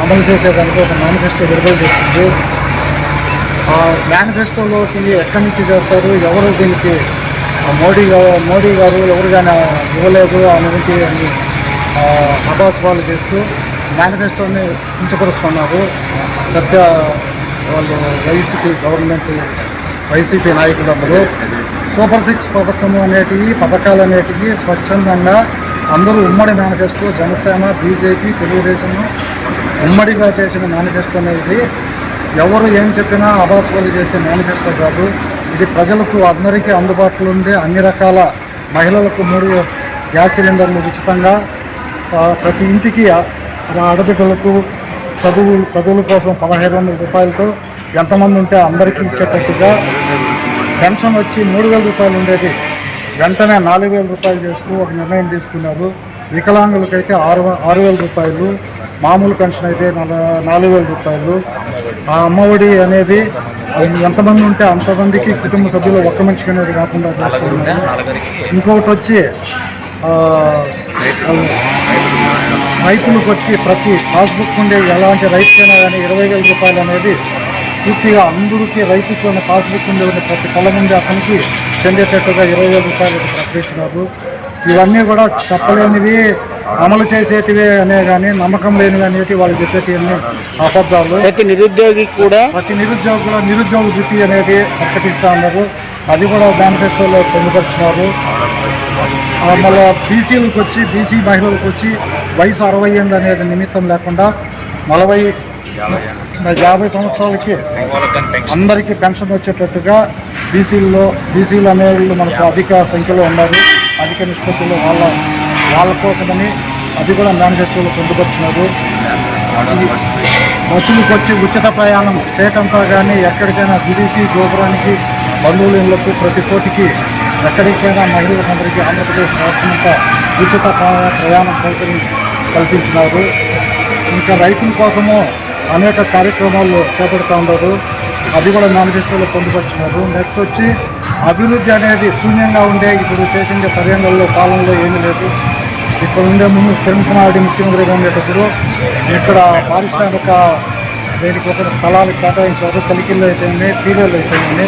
అమలు చేసేదానికి ఒక మేనిఫెస్టో విడుదల చేసింది. ఆ మేనిఫెస్టోలోకి ఎక్కడి నుంచి చేస్తారు? ఎవరు దీనికి మోడీ గారు మోడీ గారు ఎవరు కానీ ఇవ్వలేదు అనేది అని ఆ, అభాసపాలు చేస్తూ మేనిఫెస్టోని కించపరుస్తున్నారు. పెద్ద వాళ్ళు వైసీపీ గవర్నమెంట్ వైసీపీ నాయకులందరూ. సూపర్ సిక్స్ పథకం అనేటివి పథకాలు అనేటివి స్వచ్ఛందంగా అందరూ ఉమ్మడి మేనిఫెస్టో జనసేన బీజేపీ తెలుగుదేశం ఉమ్మడిగా చేసిన మేనిఫెస్టో అనేది ఎవరు ఏం చెప్పినా అభాసపాలు చేసే మేనిఫెస్టో కాదు. ఇది ప్రజలకు అందరికీ అందుబాటులో ఉండే అన్ని రకాల మహిళలకు మూడు గ్యాస్ సిలిండర్లు ఉచితంగా. ప్రతి ఇంటికి ఆడబిడ్డలకు చదువు చదువుల కోసం పదహైదు వందల రూపాయలతో ఎంతమంది ఉంటే అందరికీ ఇచ్చేటట్టుగా పెన్షన్ వచ్చి మూడు వేల రూపాయలు ఉండేది. వెంటనే నాలుగు వేల రూపాయలు చేస్తూ ఒక నిర్ణయం తీసుకున్నారు. వికలాంగులకైతే ఆరు ఆరు వేల రూపాయలు. మామూలు పెన్షన్ అయితే నాలుగు వేల రూపాయలు. ఆ అమ్మఒడి అనేది ఎంతమంది ఉంటే అంతమందికి కుటుంబ సభ్యులు ఒక్క మనిషికి అనేది కాకుండా చేస్తున్నారు. ఇంకొకటి వచ్చి రైతులకు వచ్చి ప్రతి పాస్బుక్ ఉండే ఎలాంటి రైతుకైనా కానీ ఇరవై వేల రూపాయలు అనేది పూర్తిగా అందరికీ రైతుకు పాస్బుక్ ఉండే ఉన్న ప్రతి పొలం ఉండే అతనికి చెందేటట్టుగా ఇరవై వేల రూపాయలు ప్రకటించినారు. ఇవన్నీ కూడా చెప్పలేనివి అమలు చేసేటివి అనే కానీ నమ్మకం లేనివి అనేవి వాళ్ళు చెప్పేటివన్నీ అబద్ధాలు. ప్రతి నిరుద్యోగి కూడా ప్రతి నిరుద్యోగుల నిరుద్యోగ వృత్తి అనేది ప్రకటిస్తూ ఉన్నారు. అది కూడా మేనిఫెస్టోలో పొందుపరిచినారు. మళ్ళీ బీసీలకు వచ్చి బీసీ మహిళలకు వచ్చి వయసు అరవై ఏళ్ళు అనేది నిమిత్తం లేకుండా నలభై యాభై సంవత్సరాలకి అందరికీ పెన్షన్ వచ్చేటట్టుగా బీసీల్లో బీసీలు అనేవాళ్ళు మనకు అధిక సంఖ్యలో ఉన్నారు. అధిక నిష్పత్తిలో వాళ్ళ వాళ్ళ కోసమని అది కూడా మేనిఫెస్టోలో పొందుపరిచినారు. బస్సులకు వచ్చి ఉచిత ప్రయాణం స్టేట్ అంతా కానీ ఎక్కడికైనా గుడికి గోపురానికి బంధువుల ఇళ్ళకు ప్రతి చోటికి ఎక్కడికైనా మహిళలకు అందరికీ ఆంధ్రప్రదేశ్ రాష్ట్రమంతా ఉచిత ప్ర- ప్రయాణం సౌకర్యం కల్పించినారు. ఇంకా రైతుల కోసము అనేక కార్యక్రమాలు చేపడుతూ ఉన్నారు. అది కూడా మేనిఫెస్టోలో పొందుపరిచినారు. నెక్స్ట్ వచ్చి అభివృద్ధి అనేది శూన్యంగా ఉండే ఇప్పుడు చేసిండే పదేళ్ళలో కాలంలో ఏమీ లేదు. ఇక్కడ ఉండే ముందు కిరణ్ ముఖ్యమంత్రిగా ఉండేటప్పుడు ఇక్కడ పారిశ్రామిక దేనికి ఒక స్థలాలు కేటాయించారు. కలికిళ్ళు అయితేనే పీలేళ్ళు అయితేనే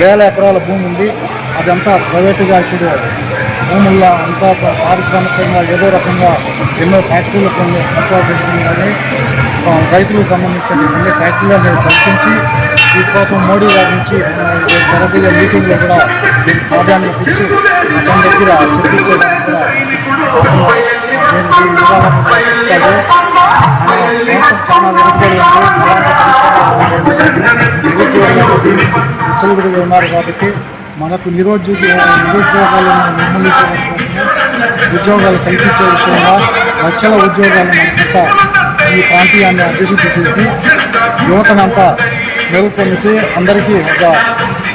వేల ఎకరాల భూమి ఉంది. అదంతా ప్రైవేటుగా ఇప్పుడు భూముల్లో అంతా పారిశ్రామికంగా ఏదో రకంగా ఎన్నో ఫ్యాక్టరీలు కొన్ని అక్వాసిషన్ కానీ రైతులకు సంబంధించిన అన్ని ఫ్యాక్టరీలు అనేవి కల్పించి దీనికోసం మోడీ గారి నుంచి మన మీటింగ్లో కూడా దీనికి ప్రాధాన్యత ఇచ్చి అతని దగ్గర చెప్పించడానికి కూడా మన రాష్ట్రం చాలా వెనుకబడి విచ్చలవిడిగా ఉన్నారు కాబట్టి మనకు నిరుద్యోగ నిరుద్యోగాలను నిర్మూలించడం కోసము ఉద్యోగాలు కల్పించే విషయంగా లక్షల ఉద్యోగాలు మనకంతా ఈ ప్రాంతీయాన్ని అభివృద్ధి చేసి యువతనంతా మేల్కొల్పి అందరికీ ఒక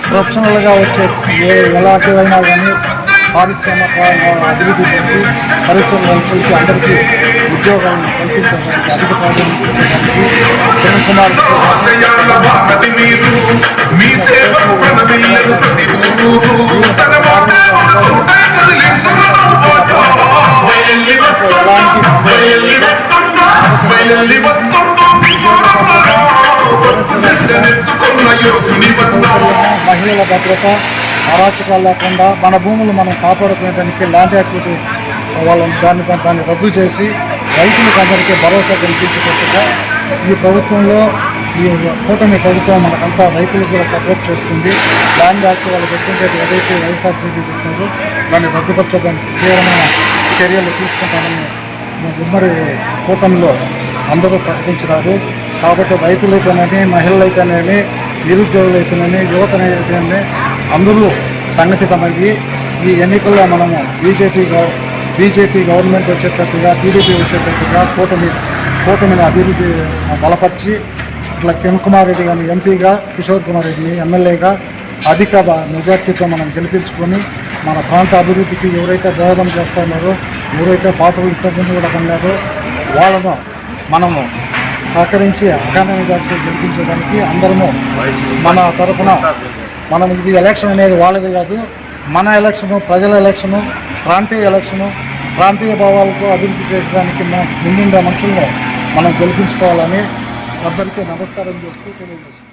ప్రొఫెషనల్గా వచ్చే ఏ ఎలాంటివైనా కానీ పారిశ్రామిక అభివృద్ధి చేసి పరిశ్రమలు కలిపి అందరికీ ఉద్యోగాలను కల్పించడానికి అధిక ప్రాధాన్యత ఇచ్చడానికి కిరణ్ కుమార్ మీ మహిళల భద్రత అరాచకాలు లేకుండా మన భూములు మనం కాపాడుకునేదానికి ల్యాండ్ యాక్టివిటీ వాళ్ళని దాన్ని దాన్ని రద్దు చేసి రైతులకు అందరికీ భరోసా కల్పించేటట్టుగా ఈ ప్రభుత్వంలో ఈ కూటమి ప్రభుత్వం మనకంతా రైతులకు కూడా సపోర్ట్ చేస్తుంది. ల్యాండ్ యాక్ట్ వాళ్ళు పెట్టుకుంటే ఏదైతే వైఎస్ఆర్సీపీ పెట్టినారో దాన్ని రద్దుపరచడానికి తీవ్రమైన చర్యలు తీసుకుంటామని ఉమ్మడి కూటమిలో అందరూ ప్రకటించినారు. కాబట్టి రైతులైతేనేమి మహిళలైతేనేమి నిరుద్యోగులైతేనేమి యువతనైతేనేమి అందరూ సంఘటితమయ్యి ఈ ఎన్నికల్లో మనము బీజేపీ బీజేపీ గవర్నమెంట్ వచ్చేటట్టుగా టీడీపీ వచ్చేటట్టుగా కూటమి కూటమిని అభివృద్ధి బలపరిచి ఇట్లా కిరణ్ కుమార్ రెడ్డి గారిని ఎంపీగా కిషోర్ కుమార్ రెడ్డిని ఎమ్మెల్యేగా అధిక మెజార్టీతో మనం గెలిపించుకొని మన ప్రాంత అభివృద్ధికి ఎవరైతే దోహదం చేస్తున్నారో ఎవరైతే పాటలు ఇంతకుముందు కూడా పడినారో వాళ్ళను మనము సహకరించి అకాడమీ మెజార్టీ గెలిపించడానికి అందరము మన తరఫున మనం ఇది ఎలక్షన్ అనేది వాళ్ళది కాదు మన ఎలక్షను ప్రజల ఎలక్షను ప్రాంతీయ ఎలక్షను ప్రాంతీయ భావాలతో అభివృద్ధి చేయడానికి మనం ముందుండే మనుషులను మనం గెలిపించుకోవాలని అందరికీ నమస్కారం చేస్తూ తెలియజేస్తున్నాం.